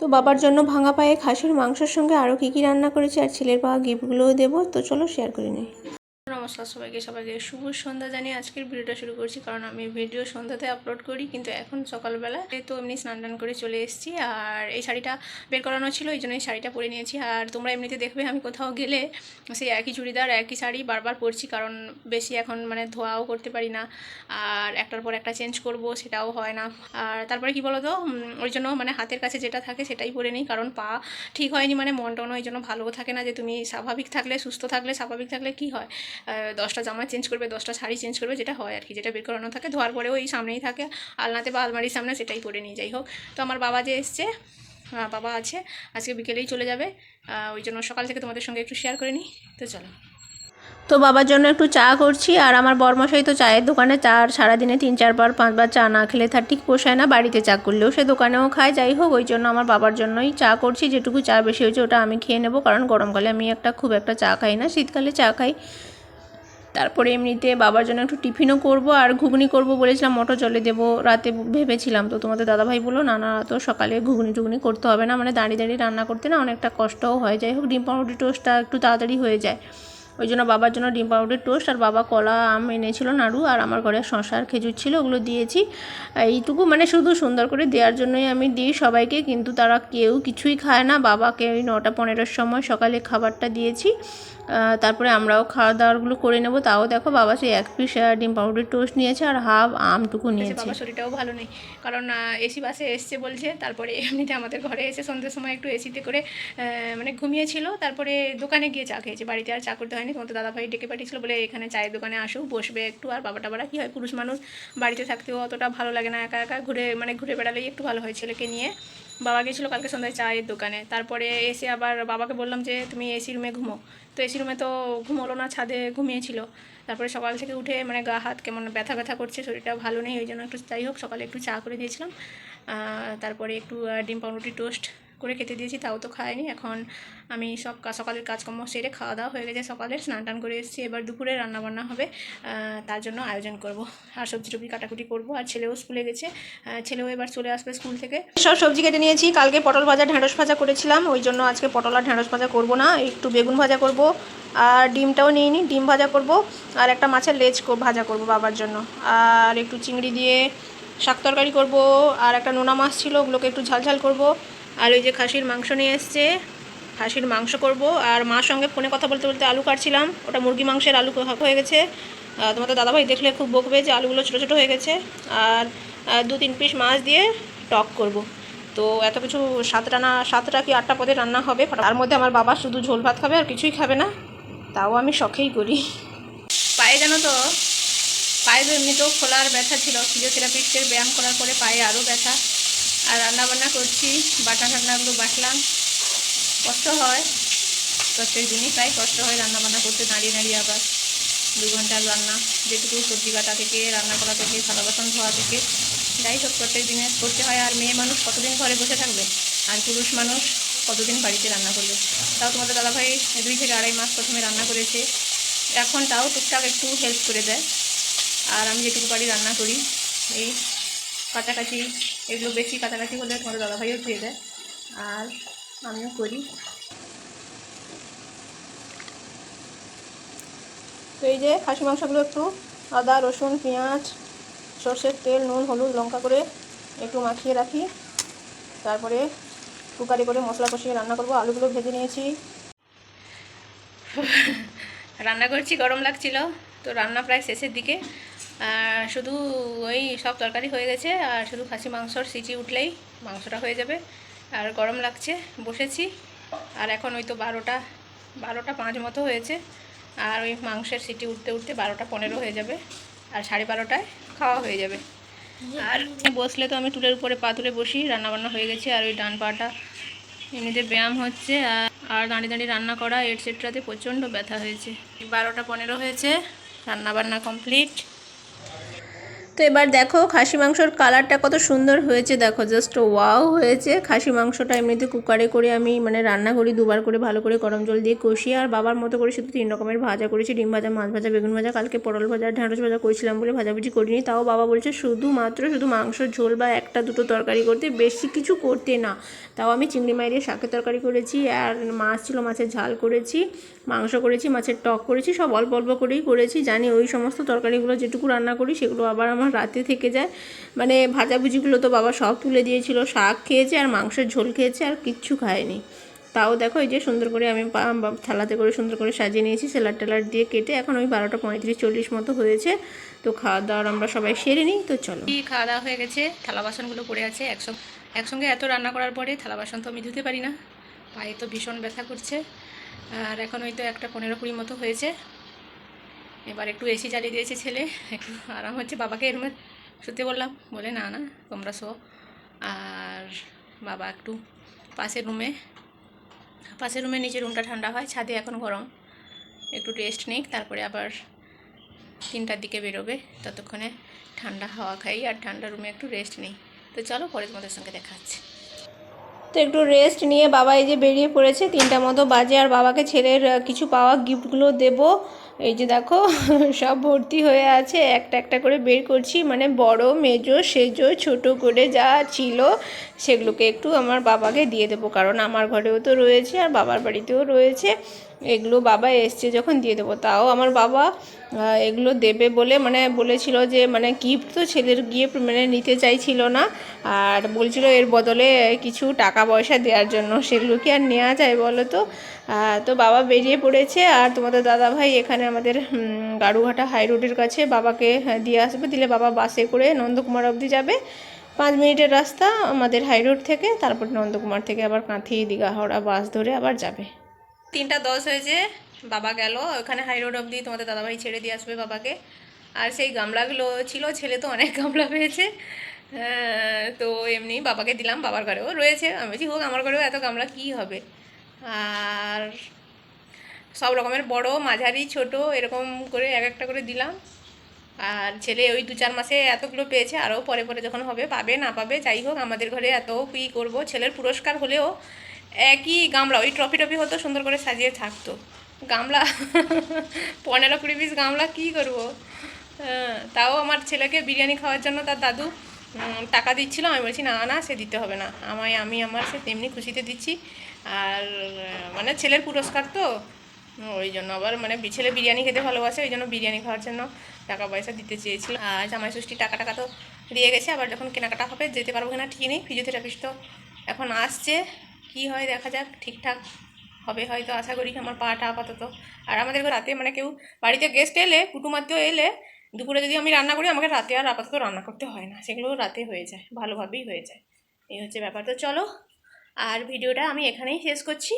তো বাবার জন্য ভাঙা পায়ে খাসির মাংসের সঙ্গে আরও কী কী রান্না করেছি আর ছেলের পাওয়া গিফটগুলোও দেবো, তো চলো শেয়ার করে নিই। নমস্কার সবাইকে সবাইকে শুভ সন্ধ্যা জানিয়ে আজকের ভিডিওটা শুরু করছি। কারণ আমি ভিডিও সন্ধ্যাতে আপলোড করি, কিন্তু এখন সকালবেলা তো এমনি স্নান টান করে চলে এসেছি। আর এই শাড়িটা বের করানো ছিল, এই জন্য এই শাড়িটা পরে নিয়েছি। আর তোমরা এমনিতে দেখবে আমি কোথাও গেলে সেই একই চুড়িদার, একই শাড়ি বারবার পরছি, কারণ বেশি এখন মানে ধোয়াও করতে পারি না। আর একটার পর একটা চেঞ্জ করব, সেটাও হয় না। আর তারপরে কি বলো তো ওই জন্য মানে হাতের কাছে যেটা থাকে সেটাই পরে নিই, কারণ পা ঠিক হয়নি মানে মন টনও এই জন্য ভালোও থাকে না যে তুমি স্বাভাবিক থাকলে, সুস্থ থাকলে, স্বাভাবিক থাকলে কি হয়? দশটা জামা চেঞ্জ করবে, দশটা শাড়ি চেঞ্জ করবে, যেটা হয় আর কি, যেটা বের করানো থাকে, ধোয়ার পরে ওই সামনেই থাকে, আলনাতে বা আলমারির সামনে সেটাই পরে নিয়ে যাই হোক। তো আমার বাবা যে এসছে বাবা আছে, আজকে বিকেলেই চলে যাবে ওই জন্য সকাল থেকে তোমাদের সঙ্গে একটু শেয়ার করে নিই, তো চলো। তো বাবার জন্য একটু চা করছি, আর আমার বরমশাই তো চায়ের দোকানে চা আর সারাদিনে তিন, চারবার, পাঁচবার চা না খেলে তার ঠিক পোষায় না, বাড়িতে চা করলেও সে দোকানেও খায়, যাই হোক, ওই জন্য আমার বাবার জন্যই চা করছি, যেটুকু চা বেশি হয়েছে ওটা আমি খেয়ে নেব, কারণ গরমকালে আমি একটা খুব একটা চা খাই না, শীতকালে চা খাই। তারপরে এমনিতে বাবার জন্য একটু টিফিনও করব আর ঘুগনি করব বলেছিলাম, মটর জলে দেবো। রাতে ভেবেছিলাম তো তোমাদের দাদাভাই বলল, না না, তো সকালে ঘুগনি টুগনি করতে হবে না। মানে দাঁড়িয়ে দাঁড়িয়ে রান্না করতে না অনেকটা কষ্টও হয়। যাই হোক, ডিম পাউরুটি টোস্টটা একটু তাড়াতাড়ি হয়ে যায়। ওই জন্য বাবার জন্য ডিম পাউডার টোস্ট আর বাবা কলা আম এনেছিল নাড়ু আর আমার ঘরে শশা আর খেজুর ছিল ওগুলো দিয়েছি। এইটুকু মানে শুধু সুন্দর করে দেওয়ার জন্যই আমি দিই সবাইকে কিন্তু তারা কেউ কিছুই খায় না। বাবাকে ওই নটা পনেরোর সময় সকালে খাবারটা দিয়েছি। তারপরে আমরাও খাওয়া দাওয়াগুলো করে নেব। তাও দেখো বাবা সেই এক পিস ডিম পাউডার টোস্ট নিয়েছে আর হাফ আমটুকু নিয়েছে। বাবার শরীরটাও ভালো নেই। কারণ এসি বাসে এসছে বলছে তারপরে এমনিতে আমাদের ঘরে এসে সন্ধ্যের সময় একটু এসিতে করে মানে ঘুমিয়েছিল। তারপরে দোকানে গিয়ে চা খেয়েছে। বাড়িতে আর চা করতে হয়নি, তোমার তো দাদাভাই ডেকে পাঠিয়েছিল বলে এখানে চায়ের দোকানে আসুক বসবে একটু, আর বাবা টাবারা কী হয়, পুরুষ মানুষ, বাড়িতে থাকতেও অতটা ভালো লাগে না, একা একা ঘুরে মানে ঘুরে বেড়ালেই একটু ভালো হয় ছেলেকে নিয়ে। বাবা গেছিল কালকে সন্ধ্যায় চায়ের দোকানে, তারপরে এসে আবার বাবাকে বললাম যে, তুমি এসি রুমে ঘুমো। তো এসি রুমে তো ঘুম হলো না, ছাদে ঘুমিয়েছিল। তারপরে সকাল থেকে উঠে মানে গা, হাত কেমন ব্যথা ব্যথা করছে, শরীরটা ভালো নেই, ওই জন্য একটু যাই হোক, সকালে একটু চা করে দিয়েছিলাম। তারপরে একটু ডিম পাউরুটি টোস্ট করে খেতে দিয়েছি, তাও তো খায়নি এখন আমি সব সকালের কাজকর্ম সেরে খাওয়া দাওয়া হয়ে গেছে সকালে, স্নান টান করে এসেছি। এবার দুপুরে রান্না বান্না হবে তার জন্য আয়োজন করব। আর সবজি টবজি কাটাকুটি করব। আর ছেলেও স্কুলে গেছে ছেলেও এবার চলে আসবে স্কুল থেকে। সব সবজি কেটে নিয়েছি। কালকে পটল ভাজা ঢেঁড়স ভাজা করেছিলাম। ওই জন্য আজকে পটল আর ঢেঁড়স ভাজা করব না, একটু বেগুন ভাজা করব। আর ডিমটাও নিয়ে নিই ডিম ভাজা করব। আর একটা মাছের লেজ ভাজা করব বাবার জন্য। আর একটু চিংড়ি দিয়ে শাক তরকারি করব। আর একটা নোনা মাছ ছিল, ওগুলোকে একটু ঝাল ঝাল করব। আর ওই যে খাসির মাংস নিয়ে এসছে, খাসির মাংস করব। আর মার সঙ্গে ফোনে কথা বলতে বলতে আলু কাটছিলাম। ওটা মুরগি মাংসের আলু হয়ে গেছে। তোমাদের দাদাভাই দেখলে খুব বকবে যে আলুগুলো ছোটো ছোটো হয়ে গেছে। আর দু তিন পিস মাছ দিয়ে টক করব। তো এত কিছু সাতটা না, সাতটা কি আটটা পদে রান্না হবে? তার মধ্যে আমার বাবা শুধু ঝোল ভাত খাবে আর কিছুই খাবে না। তাও আমি শখেই করি। পায়ে জানো তো পায়ে এমনিতেও খোলার ব্যথা ছিল। ফিজিওথেরাপিস্টের ব্যায়াম করার পরে পায়ে আরও ব্যথা। আর রান্না বান্না করছি, বাটা ঠান্নাগুলো বাটলাম। কষ্ট হয়, প্রত্যেক দিনই প্রায় কষ্ট হয় রান্না বান্না করতে, দাঁড়িয়ে দাঁড়িয়ে আবার দু ঘণ্টার রান্না। যেটুকু সবজি কাটা থেকে, রান্না করা থেকে সাদা বাসন ধোয়া থেকে, যাই হোক প্রত্যেক দিনে করতে হয়। আর মেয়ে মানুষ কতদিন ঘরে বসে থাকবে? আর পুরুষ মানুষ কতদিন বাড়িতে রান্না করবে? তাও তোমাদের দাদাভাই দুই থেকে আড়াই মাস প্রথমে রান্না করেছে। এখন তাও টুকটাক একটু হেল্প করে দেয়। আর আমি যেটুকু পারি রান্না করি। এই কাছাকাছি এগুলো বেশি কাছাকাছি হলে তোমাদের দাদাভাইও ধুয়ে দেয়। আর আমিও করি। তো এই যে খাসি মাংসগুলো একটু আদা, রসুন, পেঁয়াজ, সর্ষের তেল, নুন, হলুদ, লঙ্কা করে একটু মাখিয়ে রাখি। তারপরে কুকারে করে মশলা কষিয়ে রান্না করব। আলুগুলো ভেজে নিয়েছি। রান্না করছি, গরম লাগছিল। তো রান্না প্রায় শেষের দিকে। আর শুধু ওই সব তরকারি হয়ে গেছে, আর শুধু খাসি মাংসর সিটি উঠলেই মাংসটা হয়ে যাবে। আর গরম লাগছে, বসেছি। আর এখন ওই তো বারোটা বারোটা পাঁচ মতো হয়েছে। আর ওই মাংসের সিটি উঠতে উঠতে বারোটা পনেরো হয়ে যাবে। আর সাড়ে বারোটায় খাওয়া হয়ে যাবে। আর বসলে তো আমি টুলের উপরে পা তুলে বসি, রান্নাবান্না হয়ে গেছে। আর ওই ডান পাটা, এমনিতে ব্যায়াম হচ্ছে। আর আর দাঁড়িয়ে দাঁড়িয়ে রান্না করা এটসেট্রাতে প্রচণ্ড ব্যথা হয়েছে। বারোটা পনেরো হয়েছে, রান্নাবান্না কমপ্লিট তো এবার দেখো, খাসি মাংসর কালারটা কত সুন্দর হয়েছে দেখো জাস্ট ওয়াও হয়েছে। খাসি মাংসটা এমনিতে কুকারে করে আমি মানে রান্না করি, দুবার করে ভালো করে গরম জল দিয়ে কষিয়ে আর বাবার মতো করে শুধু তিন রকমের ভাজা করেছি, ডিম ভাজা, মাছ ভাজা, বেগুন ভাজা, কালকে পটল ভাজা, ঢ্যাঁড়স ভাজা করেছিলাম বলে ভাজাভুজি করিনি, তাও বাবা বলছে শুধুমাত্র শুধু মাংসর ঝোল বা একটা দুটো তরকারি করতে, বেশি কিছু করতে না। তাও আমি চিংড়ি মাছ দিয়ে শাকের তরকারি করেছি, আর মাছ ছিল মাছের ঝাল করেছি, মাংস করেছি, মাছের টক করেছি, সব অল্প অল্প করেই করেছি, জানি ওই সমস্ত তরকারিগুলো যেটুকু রান্না করি, সেগুলো আবার আমার রাতে থেকে যায়। মানে ভাজাভুজিগুলো তো বাবা সব তুলে দিয়েছিল। শাক খেয়েছে আর মাংসের ঝোল খেয়েছে আর কিচ্ছু খায়নি। তাও দেখো এই যে সুন্দর করে আমি থালাতে করে সুন্দর করে সাজিয়ে নিয়েছি। স্যালাড টেলার দিয়ে কেটে এখন ওই বারোটা পঁয়ত্রিশ চল্লিশ মতো হয়েছে। তো খাওয়া দাওয়ার আমরা সবাই সেরে নিই। তো চলো। খাওয়া দাওয়া হয়ে গেছে? থালা বাসনগুলো পড়ে আছে একসঙ্গে একসঙ্গে এত রান্না করার পরে থালা বাসন তো আমি ধুতে পারি না। পায়ে তো ভীষণ ব্যথা করছে। আর এখন ওই তো একটা পনেরো কুড়ি মতো হয়েছে। এবার একটু এসি চালিয়ে দিয়েছে ছেলে। একটু আরাম হচ্ছে। বাবাকে এর রুমে শুতে বললাম, বলে, না না, তোমরা শো। আর বাবা একটু পাশের রুমে পাশের রুমে নিচে রুমটা ঠান্ডা হয়, ছাদে এখন গরম। একটু রেস্ট নিক, তারপরে আবার তিনটার দিকে বেরোবে। ততক্ষণে ঠান্ডা হাওয়া খাই আর ঠান্ডা রুমে একটু রেস্ট নিই। তো চলো, পরে তোমাদের সঙ্গে দেখা তো একটু রেস্ট নিয়ে বাবা এই যে বেরিয়ে পড়েছে, তিনটা মতো বাজে। আর বাবাকে ছেলের কিছু পাওয়া গিফটগুলো দেব। এই যে দেখো, সব ভর্তি হয়ে আছে। একটা একটা করে বের করছি। মানে বড়, মেজো, সেজো, ছোট করে যা ছিল, সেগুলোকে একটু আমার বাবাকে দিয়ে দেবো। কারণ আমার ঘরেও তো রয়েছে আর বাবার বাড়িতেও রয়েছে। এগুলো বাবা এসছে যখন দিয়ে দেবো। তাও আমার বাবা এগুলো দেবে বলে মানে বলেছিল যে মানে গিফট তো ছেলের গিফট মানে নিতে চাইছিল না। আর বলছিল এর বদলে কিছু টাকা পয়সা দেওয়ার জন্য। সেগুলো কি আর নেওয়া যায় বলো তো। তো বাবা বেরিয়ে পড়েছে আর তোমাদের দাদা ভাই এখানে আমাদের গাড়ুঘাটা হাই রোডের কাছে বাবাকে হ্যাঁ, দিয়ে আসবে। দিলে বাবা বাসে করে নন্দকুমার অবধি যাবে। পাঁচ মিনিটের রাস্তা আমাদের হাই রোড থেকে। তারপর নন্দকুমার থেকে আবার কাঁথি দীঘা হাওড়া বাস ধরে আবার যাবে। তিনটা দশ হয়েছে, বাবা গেল, ওখানে হাই রোড অবধি তোমাদের দাদাভাই ছেড়ে দিয়ে আসবে বাবাকে। আর সেই গামলাগুলো ছিল, ছেলে তো অনেক গামলা পেয়েছে। তো এমনি বাবাকে দিলাম, বাবার ঘরেও রয়েছে। আমি বলছি, হোক, আমার ঘরেও এত গামলা, কী হবে? আর সব রকমের বড়, মাঝারি, ছোট, এরকম করে এক একটা করে দিলাম। আর ছেলে ওই দু চার মাসে এতগুলো পেয়েছে, আরও পরে পরে যখন হবে, পাবে, না পাবে, যাই হোক, আমাদের ঘরে এত কী করব? ছেলের পুরস্কার হলেও একই গামলা ওই ট্রফি টফি হতো সুন্দর করে সাজিয়ে থাকতো। গামলা পনেরো কুড়ি পিস গামলা কী করব? হ্যাঁ, তাও আমার ছেলেকে বিরিয়ানি খাওয়ার জন্য তার দাদু টাকা দিচ্ছিল। আমি বলছি না না সে দিতে হবে না। আমায় আমি আমার সে তেমনি খুশিতে দিচ্ছি। আর মানে ছেলের পুরস্কার তো ওই জন্য আবার মানে ছেলে বিরিয়ানি খেতে ভালোবাসে ওই জন্য বিরিয়ানি খাওয়ার জন্য টাকা পয়সা দিতে চেয়েছিল। আর জামাই ষষ্ঠী টাকা টাকা তো দিয়ে গেছে। আবার যখন কেনাকাটা হবে যেতে পারব কিনা ঠিক নেই। ফিজিওথেরাপিস্ট তো এখন আসছে। কি হয় দেখা যাক, ঠিকঠাক হবে হয়তো, আশা করি আমার পাটা আপাতত। আর আমাদের রাতে মানে কেউ বাড়িতে গেস্ট এলে কুটুমাত্র এলে, দুপুরে যদি আমি রান্না করি, আমাকে রাতে আর আপাতত রান্না করতে হয় না। সেগুলো রাতে হয়ে যায়, ভালোভাবেই হয়ে যায়। এই হচ্ছে ব্যাপার। তো চলো, আর ভিডিওটা আমি এখানেই শেষ করছি।